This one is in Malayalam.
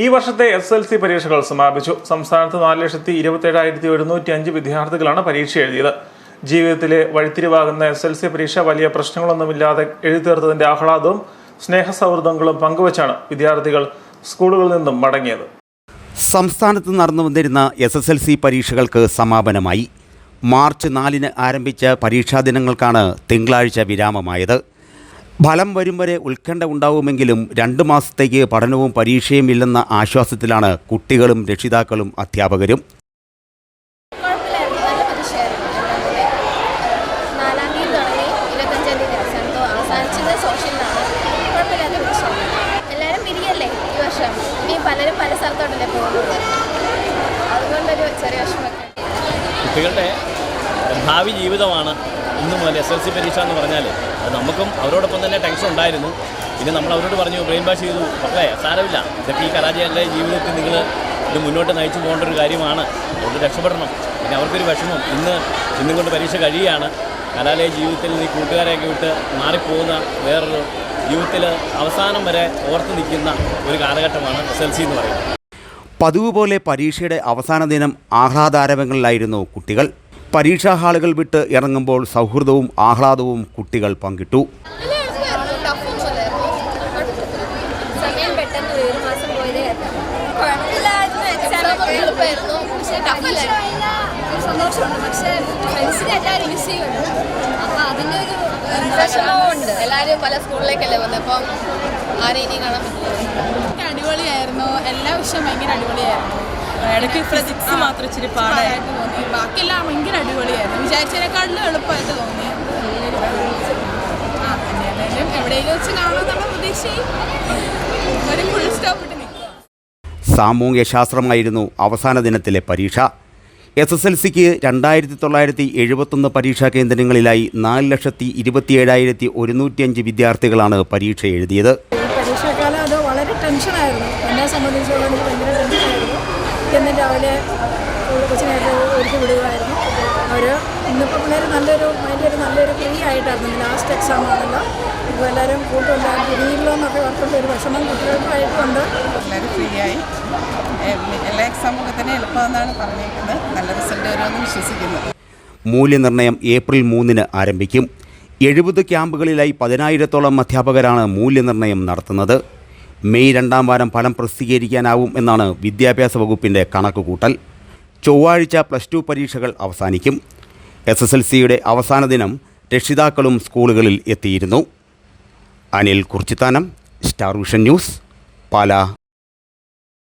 ഈ വർഷത്തെ എസ് എൽ സി പരീക്ഷകൾ സമാപിച്ചു. സംസ്ഥാനത്ത് നാല് ലക്ഷത്തി ഇരുപത്തേഴായിരത്തി ഒരുന്നൂറ്റി അഞ്ച് വിദ്യാർത്ഥികളാണ് പരീക്ഷ എഴുതിയത്. ജീവിതത്തിലെ വഴിത്തിരിവാകുന്ന എസ് എൽ സി പരീക്ഷ വലിയ പ്രശ്നങ്ങളൊന്നുമില്ലാതെ എഴുതിത്തീർത്തതിന്റെ ആഹ്ലാദവും സ്നേഹസൗഹൃദങ്ങളും പങ്കുവച്ചാണ് വിദ്യാർത്ഥികൾ സ്കൂളുകളിൽ നിന്നും മടങ്ങിയത്. സംസ്ഥാനത്ത് നടന്നു വന്നിരുന്ന എസ് എസ് എൽ സി പരീക്ഷകൾക്ക് സമാപനമായി. മാർച്ച് നാലിന് ആരംഭിച്ച പരീക്ഷാ ദിനങ്ങൾക്കാണ് തിങ്കളാഴ്ച വിരാമമായത്. ഫലം വരും വരെ ഉത്കണ്ഠ ഉണ്ടാവുമെങ്കിലും രണ്ട് മാസത്തേക്ക് പഠനവും പരീക്ഷയും ഇല്ലെന്ന ആശ്വാസത്തിലാണ് കുട്ടികളും രക്ഷിതാക്കളും അധ്യാപകരും. പലരും പല സ്ഥലത്തോട്ടല്ലേ പോകുന്നത്? അതുകൊണ്ടൊരു ചെറിയ കുട്ടികളുടെ ഭാവി ജീവിതമാണ് ഇന്നു മുതൽ എസ് എൽ സി പരീക്ഷ എന്ന് പറഞ്ഞാൽ അത് നമുക്കും അവരോടൊപ്പം തന്നെ ടെൻഷൻ ഉണ്ടായിരുന്നു. പിന്നെ നമ്മൾ അവരോട് പറഞ്ഞു ബ്രെയിൻ വാഷ് ചെയ്തു. പക്ഷേ സാരമില്ല. ഇതൊക്കെ ഈ കലാജയങ്ങളെ ജീവിതത്തിൽ നിങ്ങൾ ഇത് മുന്നോട്ട് നയിച്ചു പോകേണ്ട ഒരു കാര്യമാണ്. അതുകൊണ്ട് രക്ഷപ്പെടണം. പിന്നെ അവർക്കൊരു വിഷമം. ഇന്ന് ഇന്നും കൊണ്ട് പരീക്ഷ കഴിയുകയാണ്. കലാലയ ജീവിതത്തിൽ ഈ കൂട്ടുകാരെയൊക്കെ വിട്ട് മാറിപ്പോകുന്ന വേറൊരു ജീവിതത്തിൽ അവസാനം വരെ ഓർത്ത് നിൽക്കുന്ന ഒരു കാലഘട്ടമാണ് എസ് എൽ സി എന്ന് പറയുന്നത്. പതിവ് പോലെ പരീക്ഷയുടെ അവസാന ദിനം ആഹ്ലാദാരവങ്ങളിലായിരുന്നു കുട്ടികൾ. പരീക്ഷാ ഹാളുകൾ വിട്ട് ഇറങ്ങുമ്പോൾ സൗഹൃദവും ആഹ്ലാദവും കുട്ടികൾ പങ്കിട്ടു. എല്ലാവരും വിഷമമുണ്ട് പല സ്കൂളിലേക്കല്ലേ വന്നത്. അപ്പം അടിപൊളിയായിരുന്നു. എല്ലാ വിഷയം ഭയങ്കര അടിപൊളിയായിരുന്നു. ഇടയ്ക്ക് ഫിസിക്സ് മാത്രം ഇച്ചിരി പാടായി. പാടായിട്ട് തോന്നി. ബാക്കിയെല്ലാം ഭയങ്കര അടിപൊളിയായിരുന്നു. വിചാരിച്ചതിനെക്കാട്ടിലും എളുപ്പമായിട്ട് തോന്നി. ആ പിന്നെ ഏതായാലും എവിടെയെങ്കിലും വെച്ച് കാണാമെന്നുള്ള പ്രതീക്ഷയും ഒരു ഫുൾ സ്റ്റോപ്പ് ഇട്ട് നിൽക്കുക. സാമൂഹ്യ ശാസ്ത്രമായിരുന്നു അവസാന ദിനത്തിലെ പരീക്ഷ. എസ് എസ് എൽ സിക്ക് രണ്ടായിരത്തി തൊള്ളായിരത്തി എഴുപത്തൊന്ന് പരീക്ഷാ കേന്ദ്രങ്ങളിലായി നാല് ലക്ഷത്തി ഇരുപത്തിയേഴായിരത്തി ഒരുന്നൂറ്റിയഞ്ച് വിദ്യാർത്ഥികളാണ് പരീക്ഷ എഴുതിയത്. പരീക്ഷാകാലം അത് വളരെ ടെൻഷനായിരുന്നു എന്നെ സംബന്ധിച്ചോളം എനിക്ക് ഭയങ്കര ടെൻഷനായിരുന്നു എന്നും രാവിലെ കൊച്ചിനായിട്ട് ഒരുക്കി വിടുകയായിരുന്നു. അവർ ഇന്നിപ്പോൾ പിള്ളേർ നല്ലൊരു മൈൻഡ് ഒരു നല്ലൊരു ഫ്രീ ആയിട്ടായിരുന്നു. ലാസ്റ്റ് എക്സാം ആണല്ലോ. ഇപ്പോൾ എല്ലാവരും കൂട്ടുണ്ടാകും പിരിയില്ലോ എന്നൊക്കെ ഓർത്തുള്ള ഒരു വിഷമം കുട്ടികൾക്കായിട്ടുണ്ട്. എല്ലാവരും ഫ്രീ ആയി. എല്ലാ എക്സാമും ഒക്കെ തന്നെ എളുപ്പമെന്നാണ് പറഞ്ഞേക്കുന്നത് നല്ല റിസൾട്ട് വരുമെന്ന് വിശ്വസിക്കുന്നു. മൂല്യനിർണയം ഏപ്രിൽ മൂന്നിന് ആരംഭിക്കും. എഴുപത് ക്യാമ്പുകളിലായി പതിനായിരത്തോളം അധ്യാപകരാണ് മൂല്യനിർണയം നടത്തുന്നത്. മെയ് രണ്ടാം വാരം ഫലം പ്രസിദ്ധീകരിക്കാനാവും എന്നാണ് വിദ്യാഭ്യാസ വകുപ്പിന്റെ കണക്കുകൂട്ടൽ. ചൊവ്വാഴ്ച പ്ലസ് ടു പരീക്ഷകൾ അവസാനിക്കും. എസ് എസ് എൽ സിയുടെ അവസാന ദിനം രക്ഷിതാക്കളും സ്കൂളുകളിൽ എത്തിയിരുന്നു. Anil Kurichithanam Star Vision News Pala.